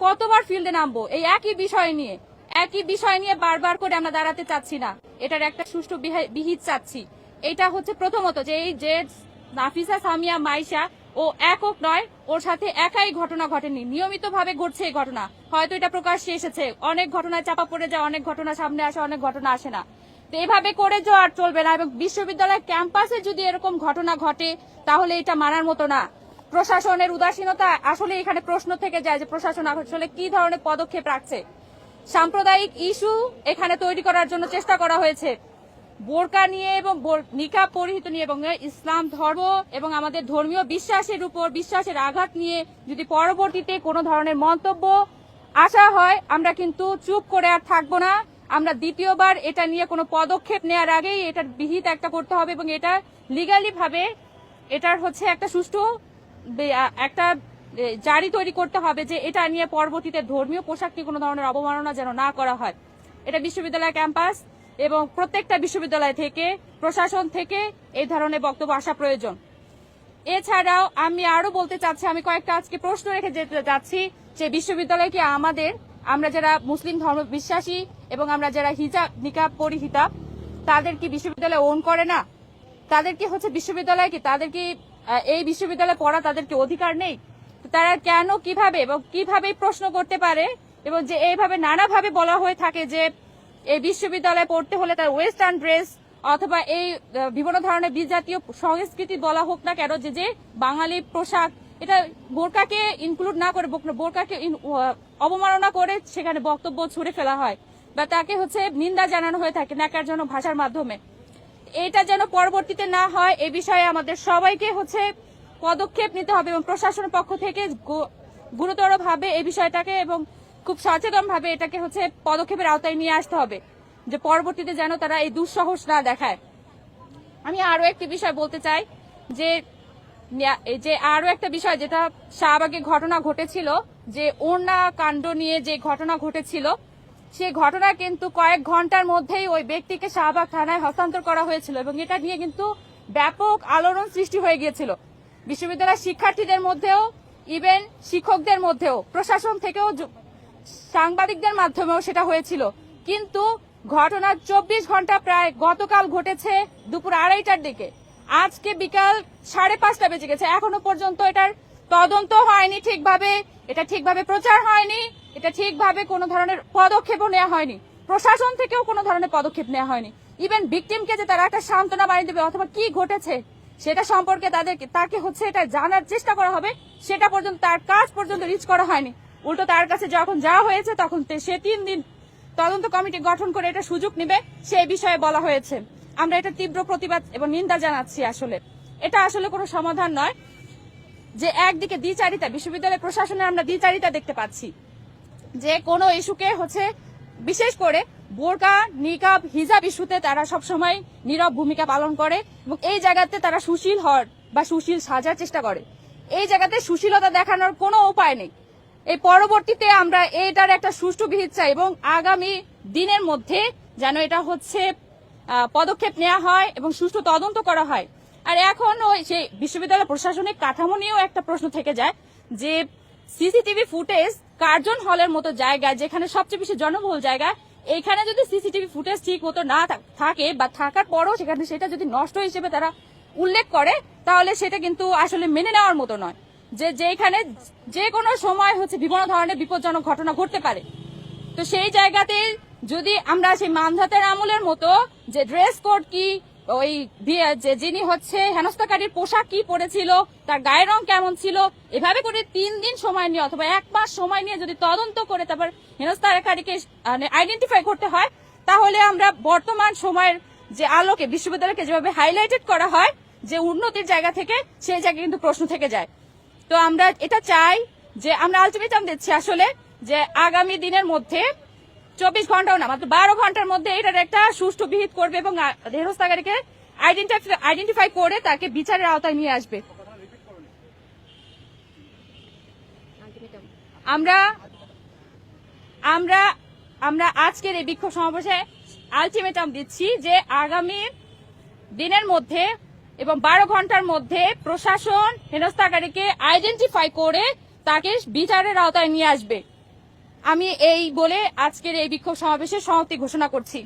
কতবার ফিল্ডে নামবো? এই একই বিষয় নিয়ে, একই বিষয় নিয়ে বারবার করে আমরা দাঁড়াতে চাচ্ছি না। এটার একটা সুষ্ঠু বিহা- বিহিত চাচ্ছি। এটা হচ্ছে প্রথমত যে এই যে নাফিসা, সামিয়া, মাইশা, ও একক নয়, ওর সাথে একাই ঘটনা ঘটেনি। নিয়মিতভাবে ঘটছে এই ঘটনা। হয়তো এটা প্রকাশ্যে এসেছে। অনেক ঘটনায় চাপা পড়ে যায়, অনেক ঘটনা সামনে আসে, অনেক ঘটনা আসে না। তো এভাবে করে যে আর চলবে না। এবং বিশ্ববিদ্যালয় ক্যাম্পাসে যদি এরকম ঘটনা ঘটে, তাহলে এটা মানার মতো না। প্রশাসনের উদাসীনতা আসলে এখানে প্রশ্ন থেকে যায় যে প্রশাসন আসলে কি ধরনের পদক্ষেপ রাখছে। সাম্প্রদায়িক ইস্যু এখানে তৈরি করার জন্য চেষ্টা করা হয়েছে। বোরকা নিয়ে এবং নিকাব পরিহিত নিয়ে এবং ইসলাম ধর্ম এবং আমাদের ধর্মীয় বিশ্বাসের উপর, বিশ্বাসের আঘাত নিয়ে যদি পরবর্তীতে কোনো ধরনের মন্তব্য আসা হয়, আমরা কিন্তু চুপ করে আর থাকব না। আমরা দ্বিতীয়বার এটা নিয়ে কোনো পদক্ষেপ নেওয়ার আগেই এটার বিহিত একটা করতে হবে এবং এটা লিগালি ভাবে এটার হচ্ছে একটা সুষ্ঠু একটা জারি তৈরি করতে হবে যে এটা নিয়ে পরবর্তীতে ধর্মীয় পোশাক নিয়ে কোনো ধরনের অবমাননা যেন না করা হয়। এটা বিশ্ববিদ্যালয় ক্যাম্পাস এবং প্রত্যেকটা বিশ্ববিদ্যালয় থেকে, প্রশাসন থেকে এই ধরনের বক্তব্য আসা প্রয়োজন। এছাড়াও আমি আরও বলতে চাচ্ছি, আমি কয়েকটা আজকে প্রশ্ন রেখে যেতে চাচ্ছি যে বিশ্ববিদ্যালয় কি আমাদের, আমরা যারা মুসলিম ধর্ম বিশ্বাসী এবং আমরা যারা হিজাব, নিকাব পরিহিতা তাদের কি বিশ্ববিদ্যালয় ওন করে না? তাদের কি হচ্ছে বিশ্ববিদ্যালয় কি, তাদের কি এই বিশ্ববিদ্যালয়ে পড়া তাদের কি অধিকার নেই? তারা কেন, কীভাবে এবং কীভাবে প্রশ্ন করতে পারে এবং যে এইভাবে নানাভাবে বলা হয়ে থাকে যে এই বিশ্ববিদ্যালয়ে পড়তে হলে তার ওয়েস্টার্ন ড্রেস অথবা এই বিভিন্ন ধরনের বিজাতীয় সংস্কৃতি বলা হোক না কেন, যে যে বাঙালি পোশাক, এটা বোরকাকে ইনক্লুড না করে বোরকাকে অবমাননা করে সেখানে বক্তব্য ছুড়ে ফেলা হয় বা তাকে হচ্ছে নিন্দা জানানো হয়ে থাকে ন্যাকার জন্য ভাষার মাধ্যমে। এটা যেন পরবর্তীতে না হয়, এ বিষয়ে আমাদের সবাইকে হচ্ছে পদক্ষেপ নিতে হবে এবং প্রশাসনের পক্ষ থেকে গুরুতর ভাবে এই বিষয়টাকে এবং খুব সচেতন ভাবে এটাকে হচ্ছে পদক্ষেপের আওতায় নিয়ে আসতে হবে, যে পরবর্তীতে যেন তারা এই দুঃসাহস না দেখায়। আমি আরও একটি বিষয় বলতে চাই, যে যে আরও একটা বিষয় যেটা শাহবাগে ঘটনা ঘটেছিল, যে ওড়না কাণ্ড নিয়ে যে ঘটনা ঘটেছিল সেই ঘটনা কিন্তু কয়েক ঘণ্টার মধ্যেই ওই ব্যক্তিকে শাহবাগ থানায় হস্তান্তর করা হয়েছিল এবং এটা নিয়ে কিন্তু ব্যাপক আলোড়ন সৃষ্টি হয়ে গিয়েছিল। বিশ্ববিদ্যালয়ের শিক্ষার্থীদের মধ্যেও ইভেন শিক্ষকদের মধ্যেও, প্রশাসন থেকেও সাংবাদিকদের মাধ্যমেও সেটা হয়েছিল। কিন্তু ঘটনার চব্বিশ ঘণ্টা প্রায় গতকাল ঘটেছে দুপুর আড়াইটার দিকে। আজকে বিকাল সাড়ে পাঁচটা বেজে গেছে। এখনও পর্যন্ত এটার তদন্ত হয়নি ঠিকভাবে, এটা ঠিকভাবে প্রচার হয়নি। এটা ঠিকভাবে কোনো ধরনের পদক্ষেপও নেওয়া হয়নি। প্রশাসন থেকেও কোনো ধরনের পদক্ষেপ নেওয়া হয়নি। ইভেন ভিকটিমকে যে তারা একটা সান্ত্বনা বাড়ি দেবে, অথবা কি ঘটেছে, সেটা সম্পর্কে তাদেরকে তাকে হচ্ছে এটা জানার চেষ্টা করা হবে। সেটা পর্যন্ত তার কাজ পর্যন্ত রিচ করা হয়নি। উল্টো তার কাছে যখন যাওয়া হয়েছে, তখন সে তিন দিন তদন্ত কমিটি গঠন করে এটা সুযোগ নেবে। সেই বিষয়ে বলা হয়েছে। আমরা এটা তীব্র প্রতিবাদ এবং নিন্দা জানাচ্ছি আসলে। এটা আসলে কোনো সমাধান নয় যে একদিকে দ্বিচারিতা, বিশ্ববিদ্যালয় প্রশাসনের আমরা দ্বিচারিতা দেখতে পাচ্ছি। যে কোনো ইস্যুকে হচ্ছে বিশেষ করে বোরকা, নিকাব, হিজাব ইস্যুতে তারা সবসময় নীরব ভূমিকা পালন করে এবং এই জায়গাতে তারা সুশীল হওয়ার বা সুশীল সাজার চেষ্টা করে। এই জায়গাতে সুশীলতা দেখানোর কোনো উপায় নেই। এই পরবর্তীতে আমরা এটার একটা সুষ্ঠু বিহিত চাই এবং আগামী দিনের মধ্যে যেন এটা হচ্ছে পদক্ষেপ নেওয়া হয় এবং সুষ্ঠু তদন্ত করা হয়। আর এখন ওই সেই বিশ্ববিদ্যালয় প্রশাসনিক কাঠামো নিয়েও একটা প্রশ্ন থেকে যায় যে সিসিটিভি ফুটেজ কার্জন হলের মতো জায়গায় যেখানে সবচেয়ে বেশি জনবহুল জায়গা এইখানে যদি সিসিটিভি ফুটেজ ঠিক মতো না থাকে বা থাকার পরও সেখানে সেটা যদি নষ্ট হিসেবে তারা উল্লেখ করে, তাহলে সেটা কিন্তু আসলে মেনে নেওয়ার মতো নয়। যে যেখানে যে কোনো সময় হচ্ছে বিভিন্ন ধরনের বিপজ্জনক ঘটনা ঘটতে পারে। তো সেই জায়গাতে যদি আমরা সেই মানধাতের আমলের মতো যে ড্রেস কোড কি ওই যিনি হচ্ছে হেনস্থাকারীর পোশাক কি পরেছিল, তার গায়ের রং কেমন ছিল, এভাবে করে তিন দিন সময় নিয়ে অথবা এক মাস সময় নিয়ে যদি তদন্ত করে তারপর হেনস্থাকারীকে আইডেন্টিফাই করতে হয়, তাহলে আমরা বর্তমান সময়ের যে আলোকে, বিশ্ববিদ্যালয়কে যেভাবে হাইলাইটেড করা হয়, যে উন্নতির জায়গা থেকে, সেই জায়গায় কিন্তু প্রশ্ন থেকে যায়। তো আমরা এটা চাই যে, আমরা আলটিমেটাম দিচ্ছি আসলে যে, আগামী দিনের মধ্যে চব্বিশ ঘন্টাও না, মাত্র বারো ঘণ্টার মধ্যে এটার একটা সুষ্ঠু বিহিত করবে এবং হেরস্তাকারীকে আইডেন্টিফাই করে তাকে বিচারের আওতায় নিয়ে আসবে। আমরা আমরা আমরা আজকের এই বিক্ষোভ সমাবেশে আলটিমেটাম দিচ্ছি যে আগামী দিনের মধ্যে এবং বারো ঘণ্টার মধ্যে প্রশাসন হেনস্থাকারীকে আইডেন্টিফাই করে তাকে বিচারের আওতায় নিয়ে আসবে। আমি এই বলে আজকের এই বিক্ষোভ সমাবেশের সমাপ্তি ঘোষণা করছি।